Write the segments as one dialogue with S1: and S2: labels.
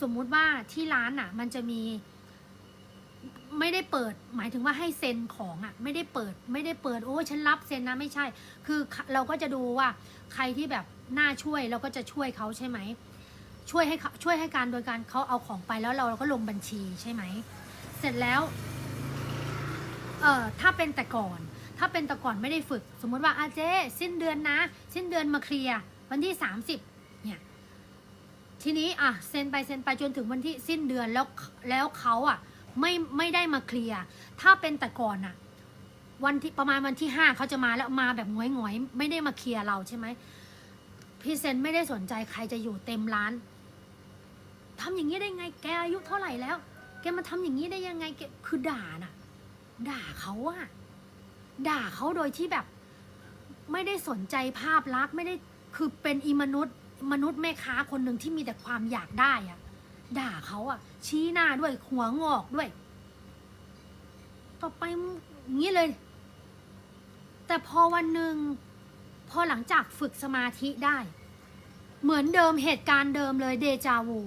S1: สมมุติว่าที่ร้านอะ มันจะมี ไม่ได้เปิด หมายถึงว่าให้เซ็นของอะ ไม่ได้เปิด ไม่ได้เปิดโอ้ฉันรับเซ็นนะไม่ใช่ คือเราก็จะดูว่าใครที่แบบน่าช่วยเราก็จะช่วยเขาใช่ไหมช่วยให้เขาช่วยให้การโดยการเขาเอาของไปแล้วเราก็ลงบัญชีใช่ไหมเสร็จแล้วเอ่อถ้าเป็นแต่ก่อน ถ้าเป็นแต่ก่อนไม่ได้ฝึก สมมติว่าอาเจ๊สิ้นเดือนนะ สิ้นเดือนมาเคลียร์วันที่ 30เนี่ย ทีนี้อะเซ็นไปเซ็นไปจนถึงวันที่สิ้นเดือนแล้วแล้วเขาอะไม่ไม่ได้มาเคลียร์ถ้าเป็นแต่ก่อนอะวันที่ประมาณวันที่ห้าเขาจะมาแล้วมาแบบงอยงอยไม่ได้มาเคลียร์เราใช่ไหมพี่เซนไม่ได้สนใจใครจะอยู่เต็มร้านทำอย่างนี้ได้ไงแกอายุเท่าไหร่แล้ว แกมาทำอย่างนี้ได้ยังไงแกคือด่าน่ะ ด่าเขาอะด่าเขาโดยที่แบบ ไม่ได้สนใจภาพลักษณ์ไม่ได้คือเป็นอีมนุษย์ มนุษย์แม่ค้าคนหนึ่งที่มีแต่ความอยากได้อะด่าเขาอะชี้หน้าด้วยหัวงอกด้วย ต่อไปอย่างนี้เลย แต่พอวันหนึ่งพอหลังจากฝึกสมาธิได้ เหมือนเดิมเหตุการณ์เดิมเลยเดจาวู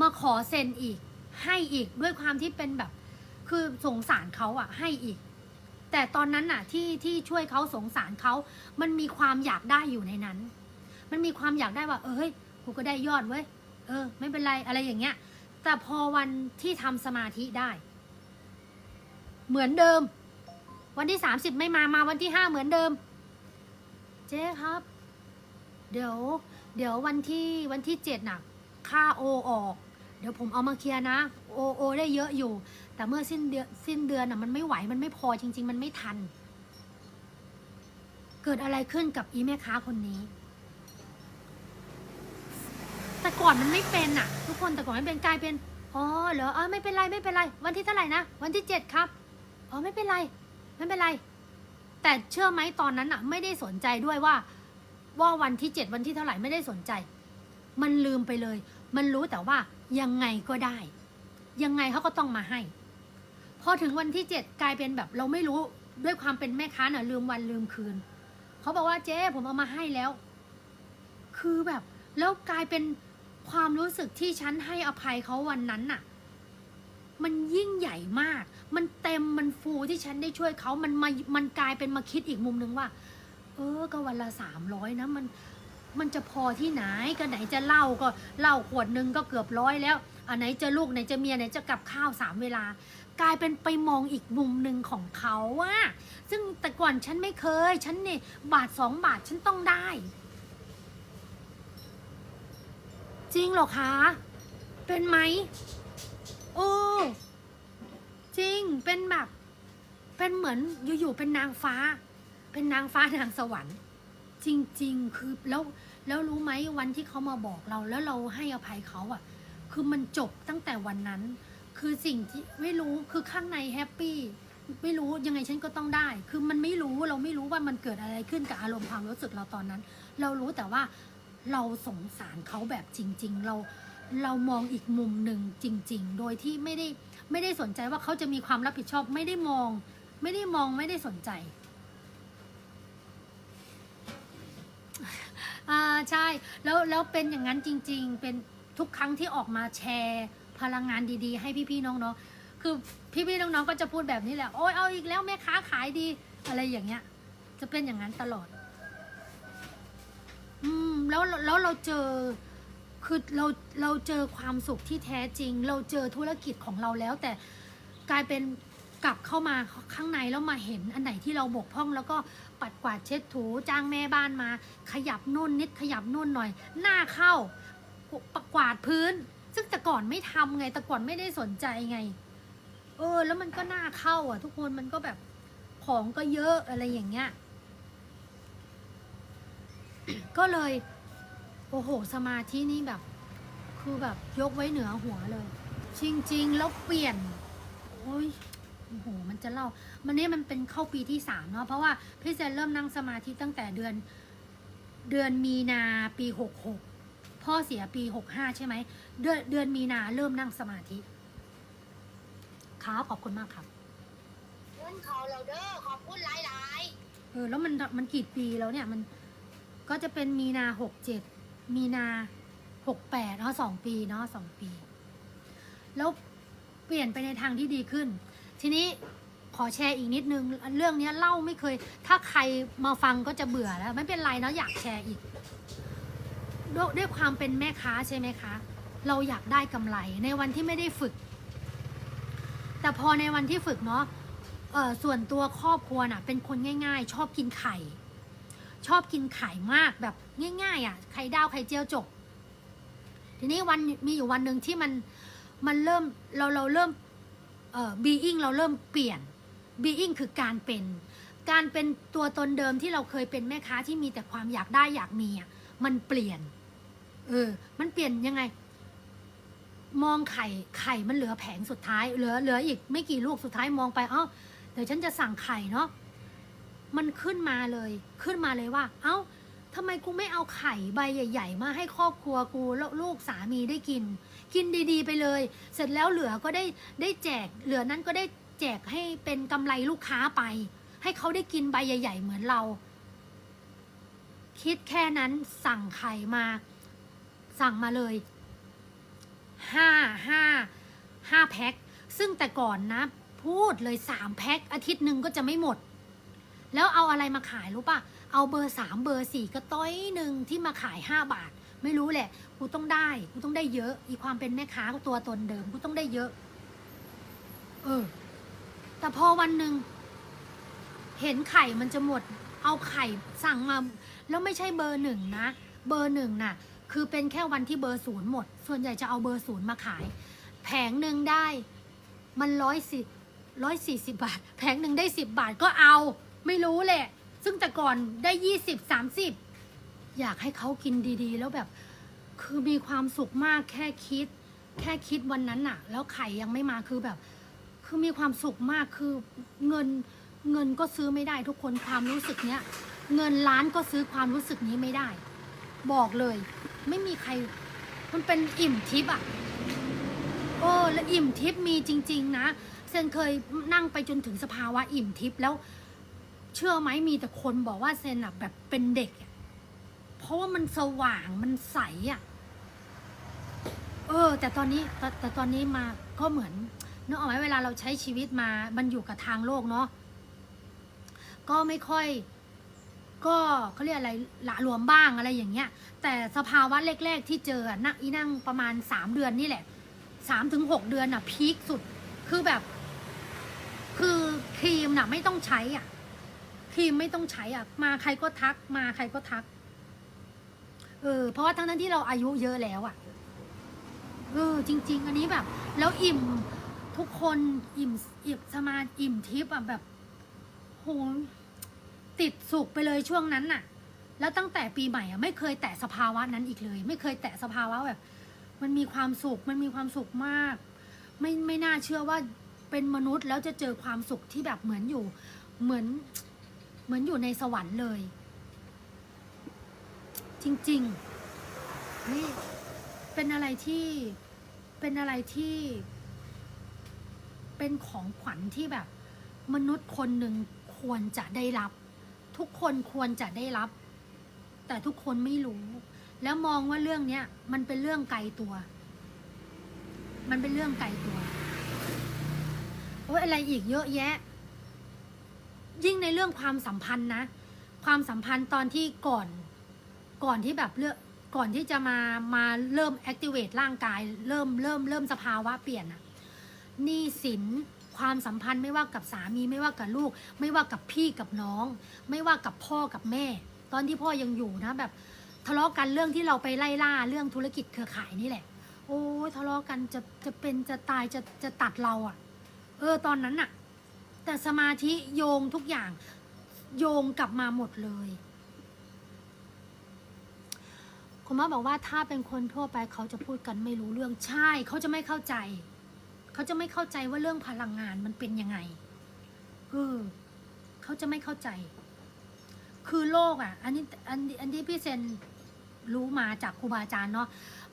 S1: มาขอเซ็นอีก ให้อีกด้วยความที่เป็นแบบ คือสงสารเขาอะให้อีก แต่ตอนนั้นน่ะที่ที่ช่วยเขาสงสารเขามันมีความอยากได้อยู่ในนั้น มันมีความอยากได้ว่า เอ้ยกูก็ได้ยอดเว้ยเออ ไม่เป็นไรอะไรอย่างเงี้ย แต่พอวันที่ทำสมาธิได้ เหมือนเดิม วันที่สามสิบไม่มามาวันที่ห้าเหมือนเดิม เจ๊ครับ เดี๋ยว เดี๋ยววันที่วันที่เจ็ดน่ะค่าโอออก เดี๋ยวผมเอามาเคลียร์นะโอโอได้เยอะอยู่ แต่เมื่อสิ้นเดือนสิ้นเดือนน่ะมันไม่ไหวมันไม่พอจริง ๆ มันไม่ทัน เกิดอะไรขึ้นกับอีแม่ค้าคนนี้ แต่ ก่อนมันไม่เป็นอะทุกคนแต่ก่อนไม่เป็นกลายเป็นอ๋อเหรอเออไม่เป็นไรไม่เป็นไร วันที่เท่าไหร่นะวันที่เจ็ดครับอ๋อไม่เป็นไร ไม่เป็นไร แต่เชื่อไหมตอนนั้นอะไม่ได้สนใจด้วยว่า ว่าวันที่เจ็ดวันที่เท่าไหร่ไม่ได้สนใจ มันลืมไปเลย มันรู้แต่ว่ายังไงก็ได้ ยังไงเขาก็ต้องมาให้ พอถึงวันที่เจ็ดกลายเป็นแบบเราไม่รู้ด้วยความเป็นแม่ค้าเน่ะลืมวันลืมคืนเขาบอกว่าเจ๊ผมเอามาให้แล้ว คือแบบ แล้วกลายเป็น ความรู้สึกที่ฉันให้อภัยเขาวันนั้นน่ะ มันยิ่งใหญ่มาก มันเต็มมันฟูที่ฉันได้ช่วยเขามันมามันกลายเป็นมาคิดอีกมุมนึงว่า เออ ก็วันละสามร้อยนะมันมันจะพอที่ไหนก็ไหนจะเหล้าก็เหล้าขวดนึงก็เกือบร้อยแล้วอันไหนจะลูกไหนจะเมียไหนจะกับข้าวสามเวลา กลายเป็นไปมองอีกมุมหนึ่งของเขาว่าซึ่งแต่ก่อนฉันไม่เคย ฉันเนี่ยบาทสองบาทฉันต้องได้ จริงเหรอคะ เป็นไหมโอ้จริงเป็นแบบ เป็นเหมือนอยู่ๆเป็นนางฟ้า เป็นนางฟ้านางสวรรค์ จริง ๆ คือแล้วแล้วรู้ไหมวันที่เขามาบอกเรา แล้วเราให้อภัยเขาอะ่ะ คือมันจบตั้งแต่วันนั้น คือสิ่งที่ไม่รู้คือข้างในแฮปปี้ไม่รู้ยังไงฉันก็ต้องได้ คือมันไม่รู้เราไม่รู้ว่ามันเกิดอะไรขึ้นกับอารมณ์ความรู้สึกเราตอนนั้น เรารู้แต่ว่า เราสงสารเขาแบบจริง ๆ เราเรามองอีกมุมหนึ่งจริง ๆ โดยที่ไม่ได้ไม่ได้สนใจว่าเขาจะมีความรับผิดชอบไม่ได้มอง ไม่ได้มองไม่ได้สนใจอ่าใช่แล้วแล้วเป็นอย่างนั้นจริง ๆ เป็นทุกครั้งที่ออกมาแชร์พลังงานดีๆ ให้พี่ๆน้องๆคือพี่ๆน้องๆก็จะพูดแบบนี้แหละโอ้ยเอาอีกแล้วแม่ค้าขายดีอะไรอย่างเงี้ย จะเป็นอย่างนั้นตลอด อืมแล้วแล้วเราเจอคือเราเราเจอความสุขที่แท้จริง เราเจอธุรกิจของเราแล้ว แต่กลายเป็นกลับเข้ามาข้างในแล้วมาเห็นอันไหนที่เราบกพร่อง แล้วก็ปัดกวาดเช็ดถูจ้างแม่บ้านมา ขยับนู่นนิดขยับนู่นหน่อย หน้าเข้าประกวาดพื้น ซึ่งแต่ก่อนไม่ทำไงแต่ก่อนไม่ได้สนใจไง เออ แล้วมันก็หน้าเข้าอะ ทุกคนมันก็แบบของก็เยอะอะไรอย่างเงี้ย ก็เลย โอ้โห สมาธินี่แบบ คือแบบยกไว้เหนือหัวเลย จริง ๆ แล้วเปลี่ยน โอ้ยโอ้โห มันจะเล่า มันนี้มันเป็นเข้าปีที่สามเนาะ เพราะว่าพี่เซนเริ่มนั่งสมาธิตั้งแต่เดือน เดือนมีนาปีหกหกพ่อเสียปีหกห้าใช่ไหม เดือนเดือนมีนาเริ่มนั่งสมาธิครับขอบคุณมากครับ
S2: เงินเขาเราเด้อขอบคุณหลาย
S1: เออ แล้วมันมันกี่ปีแล้วเนี่ยมัน ก็จะเป็นมีนาหกเจ็ดมีนาหกแปดเนาะสองปีเนาะสองปี แล้วเปลี่ยนไปในทางที่ดีขึ้น ทีนี้ขอแชร์อีกนิดนึง เรื่องนี้เล่าไม่เคย ถ้าใครมาฟังก็จะเบื่อแล้ว ไม่เป็นไรเนาะอยากแชร์อีกด้วยด้วยความเป็นแม่ค้าใช่ไหมคะ เราอยากได้กำไรในวันที่ไม่ได้ฝึก แต่พอในวันที่ฝึกเนาะส่วนตัวครอบครัวน่ะ เป็นคนง่าย ๆ ชอบกินไข่ ชอบกินไข่มากแบบง่ายๆอะไข่ดาวไข่เจียวจบ ทีนี้วันมีอยู่วันหนึ่งที่มันมันเริ่มเราเราเริ่มเอ่อ being เราเริ่มเปลี่ยน being คือการเป็น การเป็นตัวตนเดิมที่เราเคยเป็นแม่ค้าที่มีแต่ความอยากได้อยากมีอะมันเปลี่ยนเออมันเปลี่ยนยังไง มองไข่ไข่มันเหลือแผงสุดท้ายเหลือเหลืออีกไม่กี่ลูกสุดท้ายมองไปอ้าเดี๋ยวฉันจะสั่งไข่เนาะ มันขึ้นมาเลย ขึ้นมาเลยว่า เอ้าทำไมกูไม่เอาไข่ใบใหญ่ ๆ มาให้ครอบครัวกูแล้วลูกสามีได้กิน กินดีๆ ไปเลย เสร็จแล้วเหลือก็ได้ได้แจก เหลือนั้นก็ได้แจกให้เป็นกำไรลูกค้าไป ให้เขาได้กินใบใหญ่ ๆ เหมือนเรา คิดแค่นั้นสั่งไข่มา สั่งมาเลยห้าห้าห้าแพ็คซึ่งแต่ก่อนนะ พูดเลยสามแพ็คอาทิตย์หนึ่งก็จะไม่หมด แล้วเอาอะไรมาขายรู้ปะเอาเบอร์สามเบอร์สี่ก็ต้อยหนึ่งที่มาขายห้าบาท ไม่รู้แหละ กูต้องได้ กูต้องได้เยอะ อีความเป็นแม่ค้ากูตัวตนเดิม กูต้องได้เยอะ เออ แต่พอวันหนึ่งเห็นไข่มันจะหมด เอาไข่สั่งมา แล้วไม่ใช่เบอร์หนึ่งนะ เบอร์หนึ่งน่ะ คือเป็นแค่วันที่เบอร์ศูนย์หมด ส่วนใหญ่จะเอาเบอร์ศูนย์มาขาย แผงหนึ่งได้ มันร้อยสิร้อยสี่สิบบาท แผงหนึ่งได้สิบบาทก็เอา ไม่รู้แหละ ซึ่งแต่ก่อนได้ยี่สิบสามสิบอยากให้เขากินดีๆ แล้วแบบ คือมีความสุขมากแค่คิด แค่คิดวันนั้นน่ะ แล้วไข่ยังไม่มาคือแบบ คือมีความสุขมากคือเงินเงินก็ซื้อไม่ได้ทุกคนความรู้สึกเนี้ย เงินล้านก็ซื้อความรู้สึกนี้ไม่ได้ บอกเลย ไม่มีใคร มันเป็นอิ่มทิพย์อะโอ้แล้วอิ่มทิพย์มีจริง ๆ นะเซนเคยนั่งไปจนถึงสภาวะอิ่มทิพย์แล้ว เชื่อไหมมีแต่คนบอกว่าเซนอะแบบเป็นเด็ก เพราะว่ามันสว่างมันใสอะเออ แต่ตอนนี้แต่แต่ตอนนี้มาก็เหมือนนึกออกไหมเวลาเราใช้ชีวิตมา มันอยู่กับทางโลกเนาะก็ไม่ค่อย ก็เขาเรียกอะไรละหลวมบ้างอะไรอย่างเงี้ย แต่สภาวะแรก ๆ ที่เจอนั่งอีนั่งประมาณสามเดือนนี่แหละสามถึงหกเดือนอะพีคสุดคือแบบ คือครีมน่ะ ไม่ต้องใช้อะ ครีมไม่ต้องใช้อะ มาใครก็ทักมาใครก็ทัก เออ เพราะว่าทั้งนั้นที่เราอายุเยอะแล้วอะ เออ จริง ๆ อันนี้แบบ แล้วอิ่มทุกคนอิ่มอิ่มสมาอิ่มทิพย์อะแบบโหติดสุขไปเลยช่วงนั้นน่ะ แล้วตั้งแต่ปีใหม่อะไม่เคยแตะสภาวะนั้นอีกเลย ไม่เคยแตะสภาวะแบบ มันมีความสุขมันมีความสุขมาก ไม่ไม่น่าเชื่อว่าเป็นมนุษย์แล้วจะเจอความสุขที่แบบเหมือนอยู่ เหมือน เหมือนอยู่ในสวรรค์เลย จริงๆนี่เป็นอะไรที่เป็นอะไรที่ เป็นของขวัญที่แบบ มนุษย์คนหนึ่งควรจะได้รับ ทุกคนควรจะได้รับ แต่ทุกคนไม่รู้ แล้วมองว่าเรื่องเนี้ยมันเป็นเรื่องไกลตัว มันเป็นเรื่องไกลตัวโอ้ยอะไรอีกเยอะแยะ ยิ่งในเรื่องความสัมพันธ์นะ ความสัมพันธ์ตอนที่ก่อนก่อนที่แบบเลือกก่อนที่จะมามาเริ่ม activate ร่างกาย เริ่มเริ่มเริ่มสภาวะเปลี่ยนอะหนี้สินความสัมพันธ์ไม่ว่ากับสามีไม่ว่ากับลูก ไม่ว่ากับพี่กับน้อง ไม่ว่ากับพ่อกับแม่ ตอนที่พ่อยังอยู่นะแบบ ทะเลาะกันเรื่องที่เราไปไล่ล่าเรื่องธุรกิจเครือข่ายนี่แหละ โอ้ยทะเลาะกันจะจะเป็นจะตายจะจะตัดเราอะ่ะ เออตอนนั้นน่ะ แต่สมาธิโยงทุกอย่างโยงกลับมาหมดเลย คุณแม่บอกว่าถ้าเป็นคนทั่วไปเขาจะพูดกันไม่รู้เรื่องใช่ เขาจะไม่เข้าใจ เขาจะไม่เข้าใจว่าเรื่องพลังงานมันเป็นยังไงเออเขาจะไม่เข้าใจ คือโลกอะ อันนี้อันอันที่พี่เซนรู้มาจากครูบาอาจารย์เนาะ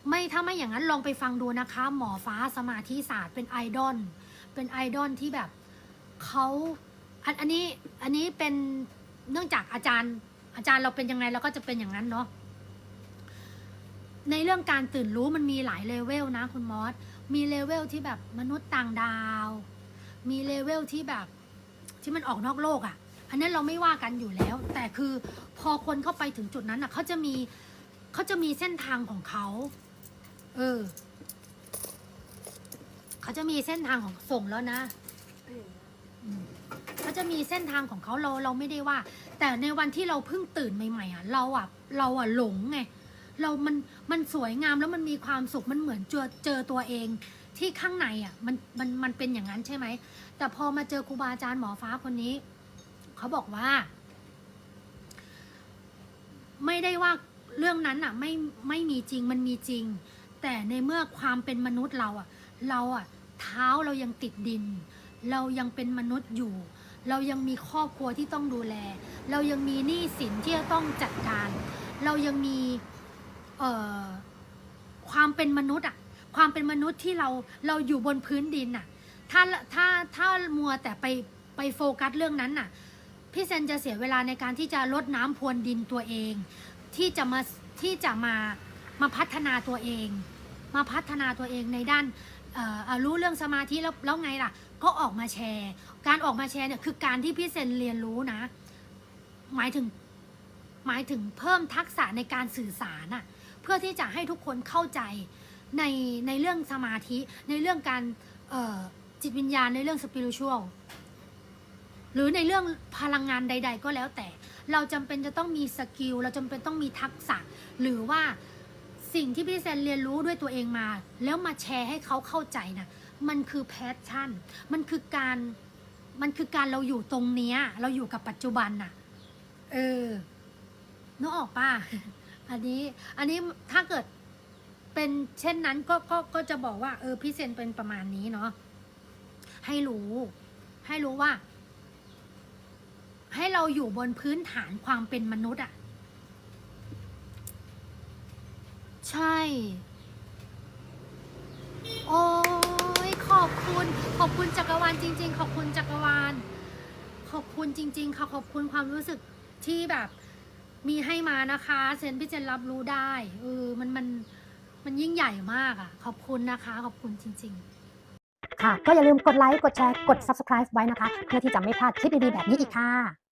S1: ไม่ถ้าไม่อย่างนั้นลองไปฟังดูนะคะ หมอฟ้าสมาธิศาสตร์เป็นไอดอลเป็นไอดอลที่แบบ เขาอันอันนี้อันนี้เป็นเนื่องจากอาจารย์ อาจารย์เราเป็นยังไงเราก็จะเป็นอย่างนั้นเนาะในเรื่องการตื่นรู้มันมีหลายเลเวลนะคุณมอสมีเลเวลที่แบบมนุษย์ต่างดาว มีเลเวลที่แบบที่มันออกนอกโลกอะ่ะ อันนั้นเราไม่ว่ากันอยู่แล้ว แต่คือพอคนเข้าไปถึงจุดนั้นอะเขาจะมีเขาจะมีเส้นทางของเขาเออเขาจะมีเส้นทางของส่งแล้วนะ เขาจะมีเส้นทางของเขาเราเราไม่ได้ว่า แต่ในวันที่เราเพิ่งตื่นใหม่ ๆอะเราอะเราอะหลงไงเรา มัน มันสวยงามแล้วมันมีความสุข มันเหมือนเจอเจอตัวเองที่ข้างในอะ มัน มัน มันเป็นอย่างนั้นใช่ไหม แต่พอมาเจอครูบาอาจารย์หมอฟ้าคนนี้ เขาบอกว่า ไม่ได้ว่าเรื่องนั้นอะ ไม่ ไม่มีจริง มันมีจริง แต่ในเมื่อความเป็นมนุษย์เราอะ เราอะ เท้าเรายังติดดิน เรายังเป็นมนุษย์อยู่ เรายังมีครอบครัวที่ต้องดูแล เรายังมีหนี้สินที่จะต้องจัดการ เรายังมีความเป็นมนุษย์อะความเป็นมนุษย์ที่เราเราอยู่บนพื้นดินอะถ้าถ้าถ้ามัวแต่ไปไปโฟกัสเรื่องนั้นน่ะพี่เซนจะเสียเวลาในการที่จะลดน้ำพรวนดินตัวเอง ที่จะมาที่จะมามาพัฒนาตัวเอง มาพัฒนาตัวเองในด้านรู้เรื่องสมาธิแล้วแล้วไงล่ะ ก็ออกมาแชร์ การออกมาแชร์เนี่ยคือการที่พี่เซนเรียนรู้นะ หมายถึงหมายถึงเพิ่มทักษะในการสื่อสารอะเพื่อที่จะให้ทุกคนเข้าใจในในเรื่องสมาธิในเรื่องการจิตวิญญาณในเรื่องสปิริชัลหรือในเรื่องพลังงานใด ๆ ก็แล้วแต่ เราจำเป็นจะต้องมีสกิลเราจำเป็นต้องมีทักษะ หรือว่าสิ่งที่พี่เซนเรียนรู้ด้วยตัวเองมา แล้วมาแชร์ให้เขาเข้าใจนะ มันคือแพชชั่น มันคือการ มันคือการเราอยู่ตรงเนี้ย เราอยู่กับปัจจุบันน่ะ เออนึกออกป่ะ อันนี้ อันนี้ถ้าเกิดเป็นเช่นนั้นก็ก็ก็จะบอกว่า เออพี่เซนเป็นประมาณนี้เนาะ ให้รู้ ให้รู้ว่า ให้เราอยู่บนพื้นฐานความเป็นมนุษย์อะ่ะใช่ โอ้ยขอบคุณ ขอบคุณจักรวาลจริง ๆ ขอบคุณจักรวาล ขอบคุณจริง ๆ ค่ะ ขอบคุณความรู้สึกที่แบบมีให้มานะคะเซนพี่เจนรับรู้ได้เออมันมันมันยิ่งใหญ่มากอะ่ะ ขอบคุณนะคะ ขอบคุณจริง ๆ
S3: ค่ะ ก็อย่าลืมกดไลค์ กดแชร์ กด subscribe ไว้นะคะ เพื่อที่จะไม่พลาดคลิปดีๆแบบนี้อีกค่ะ